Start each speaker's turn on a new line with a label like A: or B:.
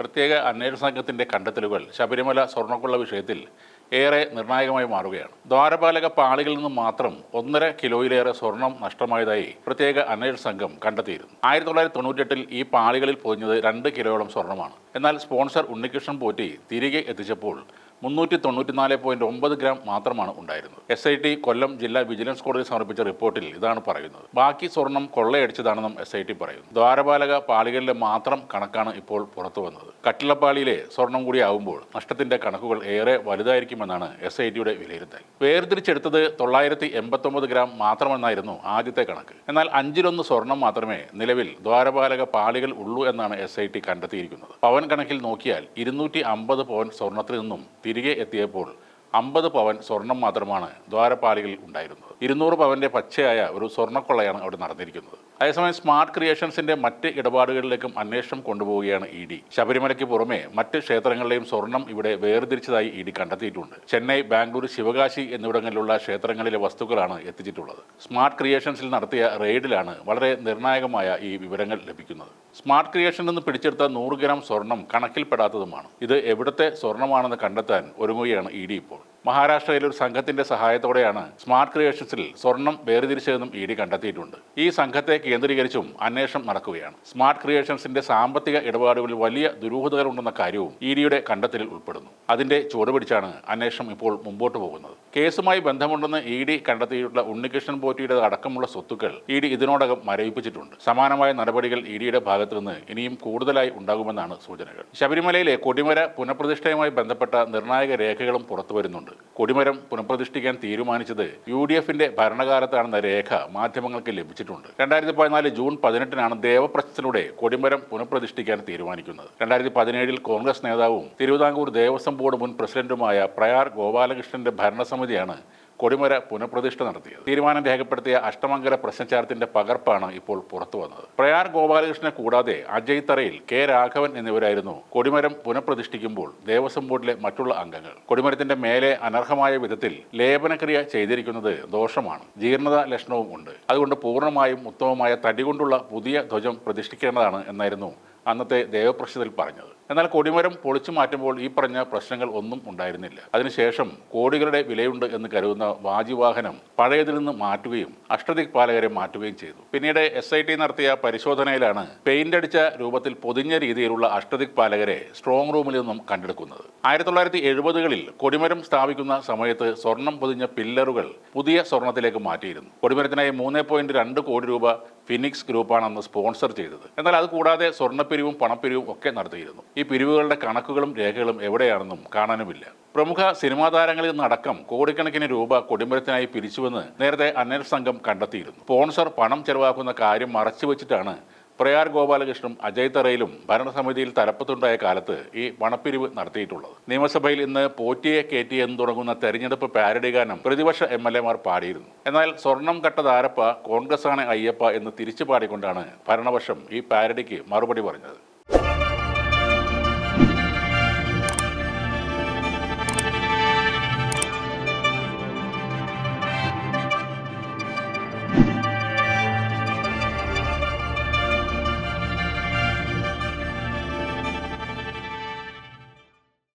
A: പ്രത്യേക അന്വേഷണ സംഘത്തിന്റെ കണ്ടെത്തലുകൾ ശബരിമല സ്വർണക്കൊള്ള വിഷയത്തിൽ ഏറെ നിർണായകമായി മാറുകയാണ്. ദ്വാരപാലക പാളികളിൽ നിന്ന് മാത്രം ഒന്നര കിലോയിലേറെ സ്വർണം നഷ്ടമായതായി പ്രത്യേക അന്വേഷണ സംഘം കണ്ടെത്തിയിരുന്നു. ആയിരത്തി തൊള്ളായിരത്തി തൊണ്ണൂറ്റെട്ടിൽ ഈ പാളികളിൽ പൊതിഞ്ഞത് രണ്ട് കിലോയോളം സ്വർണമാണ് എന്നാൽ സ്പോൺസർ ഉണ്ണികൃഷ്ണൻ പോറ്റി തിരികെ എത്തിച്ചപ്പോൾ മുന്നൂറ്റി തൊണ്ണൂറ്റിനാല് പോയിന്റ് ഒമ്പത് ഗ്രാം മാത്രമാണ് ഉണ്ടായിരുന്നത്. എസ് ഐ ടി കൊല്ലം ജില്ലാ വിജിലൻസ് കോടതി സമർപ്പിച്ച റിപ്പോർട്ടിൽ ഇതാണ് പറയുന്നത്. ബാക്കി സ്വർണം കൊള്ളയടിച്ചതാണെന്നും എസ് ഐ ടി പറയുന്നു. ദ്വാരപാലക പാളികളിലെ മാത്രം കണക്കാണ് ഇപ്പോൾ പുറത്തു വന്നത്. കട്ടിളപ്പാളിയിലെ സ്വർണം കൂടി ആവുമ്പോൾ നഷ്ടത്തിന്റെ കണക്കുകൾ ഏറെ വലുതായിരിക്കുമെന്നാണ് എസ് ഐ ടിയുടെ വിലയിരുത്തൽ. വേർതിരിച്ചെടുത്തത് തൊള്ളായിരത്തി എൺപത്തൊമ്പത് ഗ്രാം മാത്രമെന്നായിരുന്നു ആദ്യത്തെ കണക്ക്. എന്നാൽ അഞ്ചിലൊന്ന് സ്വർണം മാത്രമേ നിലവിൽ ദ്വാരപാലക പാളികൾ ഉള്ളൂ എന്നാണ് എസ് ഐ ടി കണ്ടെത്തിയിരിക്കുന്നത്. പവൻ കണക്കിൽ നോക്കിയാൽ ഇരുന്നൂറ്റി അമ്പത് പവൻ സ്വർണത്തിൽ നിന്നും തിരികെ എത്തിയപ്പോൾ അമ്പത് പവൻ സ്വർണം മാത്രമാണ് ദ്വാരപാലികളിൽ ഉണ്ടായിരുന്നത്. ഇരുന്നൂറ് പവന്റെ പച്ചയായ ഒരു സ്വർണക്കൊള്ളയാണ് അവിടെ നടന്നിരിക്കുന്നത്. അതേസമയം സ്മാർട്ട് ക്രിയേഷൻസിന്റെ മറ്റ് ഇടപാടുകളിലേക്കും അന്വേഷണം കൊണ്ടുപോവുകയാണ് ഇ ഡി. ശബരിമലയ്ക്ക് പുറമെ മറ്റ് ക്ഷേത്രങ്ങളിലെയും സ്വർണം ഇവിടെ വേർതിരിച്ചതായി ഇ ഡി കണ്ടെത്തിയിട്ടുണ്ട്. ചെന്നൈ ബാംഗ്ലൂർ ശിവകാശി എന്നിവിടങ്ങളിലുള്ള ക്ഷേത്രങ്ങളിലെ വസ്തുക്കളാണ് എത്തിച്ചിട്ടുള്ളത്. സ്മാർട്ട് ക്രിയേഷൻസിൽ നടത്തിയ റെയ്ഡിലാണ് വളരെ നിർണായകമായ ഈ വിവരങ്ങൾ ലഭിക്കുന്നത്. സ്മാർട്ട് ക്രിയേഷനിൽ നിന്ന് പിടിച്ചെടുത്ത നൂറ് ഗ്രാം സ്വർണം കണക്കിൽപ്പെടാത്തതുമാണ്. ഇത് എവിടുത്തെ സ്വർണമാണെന്ന് കണ്ടെത്താൻ ഒരുങ്ങുകയാണ് ഇ ഡി ഇപ്പോൾ. മഹാരാഷ്ട്രയിലെ ഒരു സംഘത്തിന്റെ സഹായത്തോടെയാണ് സ്മാർട്ട് ക്രിയേഷൻസിൽ സ്വർണം വേർതിരിച്ചതെന്നും ഇ ഡി കണ്ടെത്തിയിട്ടുണ്ട്. ഈ സംഘത്തെ കേന്ദ്രീകരിച്ചും അന്വേഷണം നടക്കുകയാണ്. സ്മാർട്ട് ക്രിയേഷൻസിന്റെ സാമ്പത്തിക ഇടപാടുകളിൽ വലിയ ദുരൂഹതകളുണ്ടെന്ന കാര്യവും ഇ ഡിയുടെ കണ്ടെത്തലിൽ ഉൾപ്പെടുന്നു. അതിന്റെ ചുവടുപിടിച്ചാണ് അന്വേഷണം ഇപ്പോൾ മുമ്പോട്ട് പോകുന്നത്. കേസുമായി ബന്ധമുണ്ടെന്ന് ഇ ഡി കണ്ടെത്തിയിട്ടുള്ള ഉണ്ണികൃഷ്ണൻ പോറ്റിയുടെ അടക്കമുള്ള സ്വത്തുക്കൾ ഇ ഡി ഇതിനോടകം മരവിപ്പിച്ചിട്ടുണ്ട്. സമാനമായ നടപടികൾ ഇ ഡിയുടെ ഭാഗത്തു നിന്ന് ഇനിയും കൂടുതലായി ഉണ്ടാകുമെന്നാണ് സൂചനകൾ. ശബരിമലയിലെ കൊടിമര പുനഃപ്രതിഷ്ഠയുമായി ബന്ധപ്പെട്ട നിർണായക രേഖകളും പുറത്തു വരുന്നുണ്ട്. കൊടിമരം പുനഃപ്രതിഷ്ഠിക്കാൻ തീരുമാനിച്ചത് യു ഡി എഫിന്റെ ഭരണകാലത്താണെന്ന രേഖ മാധ്യമങ്ങൾക്ക് ലഭിച്ചിട്ടുണ്ട്. രണ്ടായിരത്തി പതിനാല് ജൂൺ പതിനെട്ടിനാണ് ദേവപ്രശ്നത്തിലൂടെ കൊടിമരം പുനഃപ്രതിഷ്ഠിക്കാൻ തീരുമാനിക്കുന്നത്. രണ്ടായിരത്തി പതിനേഴിൽ കോൺഗ്രസ് നേതാവും തിരുവിതാംകൂർ ദേവസ്വം ബോർഡ് മുൻ പ്രസിഡന്റുമായ പ്രയാർ ഗോപാലകൃഷ്ണന്റെ ഭരണസമിതിയാണ് കൊടിമര പുനഃപ്രതിഷ്ഠ നടത്തിയത്. തീരുമാനം രേഖപ്പെടുത്തിയ അഷ്ടമംഗല പ്രശ്നചാരത്തിന്റെ പകർപ്പാണ് ഇപ്പോൾ പുറത്തു വന്നത്. പ്രയാർ ഗോപാലകൃഷ്ണനെ കൂടാതെ അജയ് തറയിൽ കെ രാഘവൻ എന്നിവരായിരുന്നു കൊടിമരം പുനഃപ്രതിഷ്ഠിക്കുമ്പോൾ ദേവസ്വം ബോർഡിലെ മറ്റുള്ള അംഗങ്ങൾ. കൊടിമരത്തിന്റെ മേലെ അനർഹമായ വിധത്തിൽ ലേപനക്രിയ ചെയ്തിരിക്കുന്നത് ദോഷമാണ്. ജീർണത ലക്ഷണവും ഉണ്ട്. അതുകൊണ്ട് പൂർണമായും ഉത്തമമായ തടി കൊണ്ടുള്ള പുതിയ ധ്വജം പ്രതിഷ്ഠിക്കേണ്ടതാണ് എന്നായിരുന്നു അന്നത്തെ ദേവപ്രശ്നത്തിൽ പറഞ്ഞത്. എന്നാൽ കൊടിമരം പൊളിച്ചു മാറ്റുമ്പോൾ ഈ പറഞ്ഞ പ്രശ്നങ്ങൾ ഒന്നും ഉണ്ടായിരുന്നില്ല. അതിനുശേഷം കോടികളുടെ വിലയുണ്ട് എന്ന് കരുതുന്ന വാജിവാഹനം പഴയതിൽ നിന്ന് മാറ്റുകയും അഷ്ടദിക് പാലകരെ മാറ്റുകയും ചെയ്തു. പിന്നീട് എസ് ഐ ടി നടത്തിയ പരിശോധനയിലാണ് പെയിന്റ് അടിച്ച രൂപത്തിൽ പൊതിഞ്ഞ രീതിയിലുള്ള അഷ്ടദിക് പാലകരെ സ്ട്രോങ് റൂമിൽ നിന്നും കണ്ടെടുക്കുന്നത്. ആയിരത്തി തൊള്ളായിരത്തി എഴുപതുകളിൽ കൊടിമരം സ്ഥാപിക്കുന്ന സമയത്ത് സ്വർണം പൊതിഞ്ഞ പില്ലറുകൾ പുതിയ സ്വർണത്തിലേക്ക് മാറ്റിയിരുന്നു. കൊടിമരത്തിനായി മൂന്ന് പോയിന്റ് രണ്ട് കോടി രൂപ ഫിനിക്സ് ഗ്രൂപ്പാണ് അന്ന് സ്പോൺസർ ചെയ്തത്. എന്നാൽ അത് കൂടാതെ സ്വർണപ്പിരിവും പണപ്പിരിവും ഒക്കെ നടത്തിയിരുന്നു. ഈ പിരിവുകളുടെ കണക്കുകളും രേഖകളും എവിടെയാണെന്നും കാണാനുമില്ല. പ്രമുഖ സിനിമാ താരങ്ങളിൽ നിന്നടക്കം കോടിക്കണക്കിന് രൂപ കൊടിമരത്തിനായി പിരിച്ചുവെന്ന് നേരത്തെ അന്വേഷണ സംഘം കണ്ടെത്തിയിരുന്നു. സ്പോൺസർ പണം ചെലവാക്കുന്ന കാര്യം മറച്ചുവെച്ചിട്ടാണ് പ്രയാർ ഗോപാലകൃഷ്ണനും അജയ് തറയിലും ഭരണസമിതിയിൽ തലപ്പത്തുണ്ടായ കാലത്ത് ഈ പണപ്പിരിവ് നടത്തിയിട്ടുള്ളത്. നിയമസഭയിൽ ഇന്ന് പോറ്റിയെ കയറ്റി എന്ന് തുടങ്ങുന്ന തെരഞ്ഞെടുപ്പ് പാരഡി ഗാനം പ്രതിപക്ഷ എം എൽ എമാർ പാടിയിരുന്നു. എന്നാൽ സ്വർണം കട്ടതാരപ്പ കോൺഗ്രസ് ആണ് അയ്യപ്പ എന്ന് തിരിച്ചു പാടിക്കൊണ്ടാണ് ഭരണപക്ഷം ഈ പാരഡിക്ക് മറുപടി പറഞ്ഞത്.